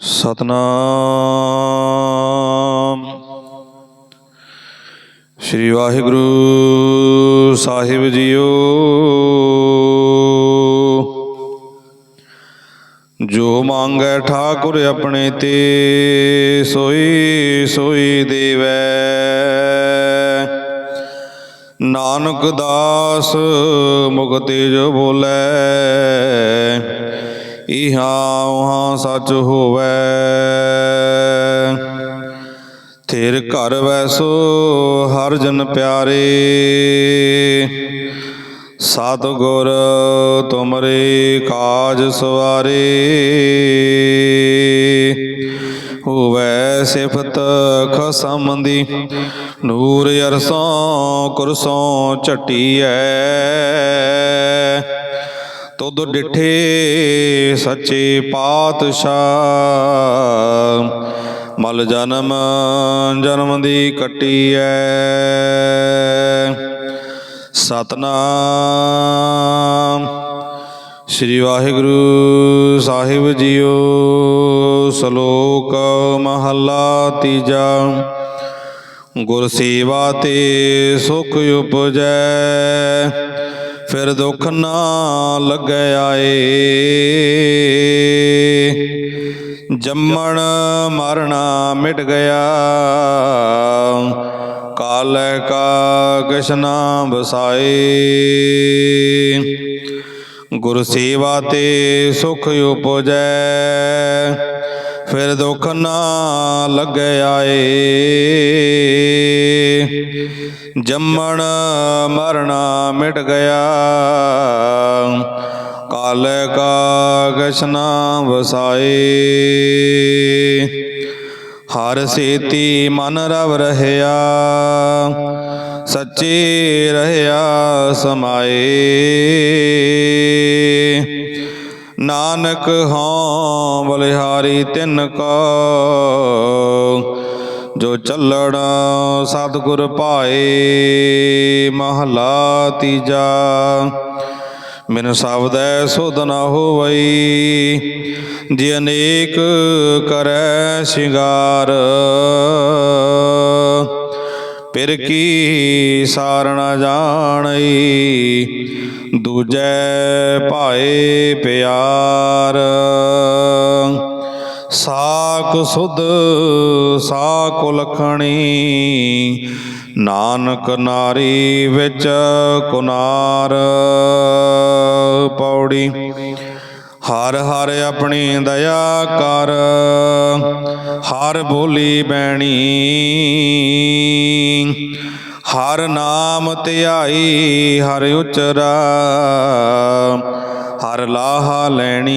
ਸਤਨਾਮ। ਸ੍ਰੀ ਵਾਹਿਗੁਰੂ ਸਾਹਿਬ ਜੀਓ। ਜੋ ਮੰਗੈ ਠਾਕੁਰ ਆਪਣੇ ਤੇ, ਸੋਈ ਸੋਈ ਦੇਵੈ। ਨਾਨਕ ਦਾਸ ਮੁਕਤਿ ਜੋ ਬੋਲੇ। ਇਹਾ ਉਹਾਂ ਸੱਚ ਹੋਵੇ। ਥਿਰ ਘਰ ਵੈਸੋ ਹਰ ਜਨ ਪਿਆਰੇ। ਸਤ ਗੁਰ ਤੁਮਰੇ ਕਾਜ ਸਵਾਰੇ। ਹੋਵੇ ਸਿਫਤ ਖਸਮ ਦੀ ਨੂਰ ਅਰਸੋਂ ਕੁਰਸੋਂ ਝਟੀਐ। ਤੁਧ ਡਿਠੇ ਸੱਚੇ ਪਾਤਸ਼ਾਹ, ਮਲ ਜਨਮ ਜਨਮ ਦੀ ਕੱਟੀ ਕੱਟੀਐ। ਸਤਨਾਮ, ਸ੍ਰੀ ਵਾਹਿਗੁਰੂ ਸਾਹਿਬ ਜੀਓ, ਸ਼ਲੋਕ ਮਹੱਲਾ ਤੀਜਾ। ਗੁਰ ਸੇਵਾ ਤੇ ਸੁਖ ਉਪਜੈ। ਫਿਰ ਦੁੱਖ ਨਾ ਲੱਗਿਆ ਏ ਜੰਮਣ ਮਰਣਾ ਮਿਟ ਗਿਆ। ਕਾਲ ਕਾ ਕਿਸ਼ਨਾ ਬਸਾਏ ਗੁਰ ਸੇਵਾ ਤੇ ਸੁਖ ਉਪਜੈ। ਫਿਰ ਦੁੱਖ ਨਾ ਲੱਗਿਆ ਏ ਜੰਮਣ ਮਰਨਾ ਮਿਟ ਗਿਆ। ਕਾਲੈ ਕਾ ਕਿਸ਼ਨਾ ਵਸਾਏ। ਹਰ ਸੇਤੀ ਮਨ ਰਵ ਰਹਿਆ। ਸੱਚੇ ਰਹਿਆ ਸਮਾਏ। ਨਾਨਕ ਹਾਂ, ਬਲਿਹਾਰੀ ਤਿਨ ਕੋ। ਜੋ ਚੱਲਣ ਸਤਿਗੁਰ ਪਾਏ ਮਹਲਾ ਤੀਜਾ। ਬਿਨ ਸ਼ਬਦੈ ਸੁਧ ਨਾ ਹੋਵਈ, ਜੇ ਅਨੇਕ ਕਰੈ ਸ਼ਿੰਗਾਰ। ਫਿਰ ਕੀ ਸਾਰ ਨ ਜਾਣਈ? ਦੂਜੈ ਭਾਏ ਪਿਆਰ। ਸਾਕ ਸੁਧ ਸਾਕ ਲਖਣੀ ਨਾਨਕ ਨਾਰੀ ਵਿੱਚ ਕੁਨਾਰ। ਪੌੜੀ ਹਰ ਹਰ ਆਪਣੀ ਦਇਆ ਕਰ, ਹਰ ਬੋਲੀ ਬੈਣੀ। ਹਰ ਨਾਮ ਧਿਆਈ ਹਰ ਉਚਰਾ, ਹਰ ਲਾਹਾ ਲੈਣੀ।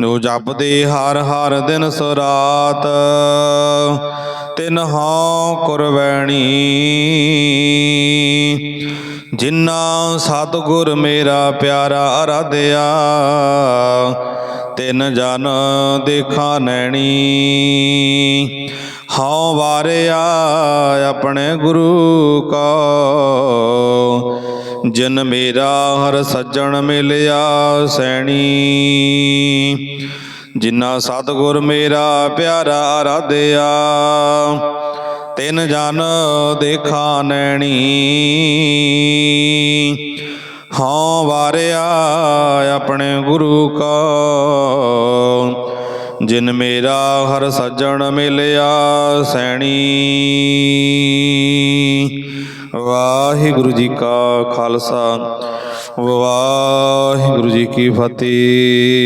ਜੋ ਜਪਦੇ ਹਰ ਹਰ ਦਿਨ ਸਰਾਤ, ਤਿਨ ਹਉ ਕੁਰਵੈਣੀ ਜਿਨ੍ਹਾਂ ਸਤਿਗੁਰ ਮੇਰਾ ਪਿਆਰਾ ਅਰਾਧਿਆ, ਤਿੰਨ ਜਨ ਦੇਖਾ ਨੈਣੀ। ਹਉ ਵਾਰਿਆ ਆਪਣੇ ਗੁਰੂ ਕਾ, ਜਿਨ ਮੇਰਾ ਹਰ ਸੱਜਣ ਮਿਲਿਆ ਸੈਣੀ। ਜਿਨ੍ਹਾਂ ਸਤਿਗੁਰ ਮੇਰਾ ਪਿਆਰਾ ਆਰਾਧਿਆ ਤਿਨ ਜਨ ਦੇਖਾ ਨੈਣੀ। ਹਉ ਵਾਰਿਆ ਆਪਣੇ ਗੁਰੂ ਕਾ। ਜਿਨ ਮੇਰਾ ਹਰ ਸੱਜਣ ਮਿਲਿਆ ਸੈਣੀ। ਵਾਹਿਗੁਰੂ ਜੀ ਕਾ ਖਾਲਸਾ। ਵਾਹਿਗੁਰੂ ਜੀ ਕੀ ਫਤਿਹ।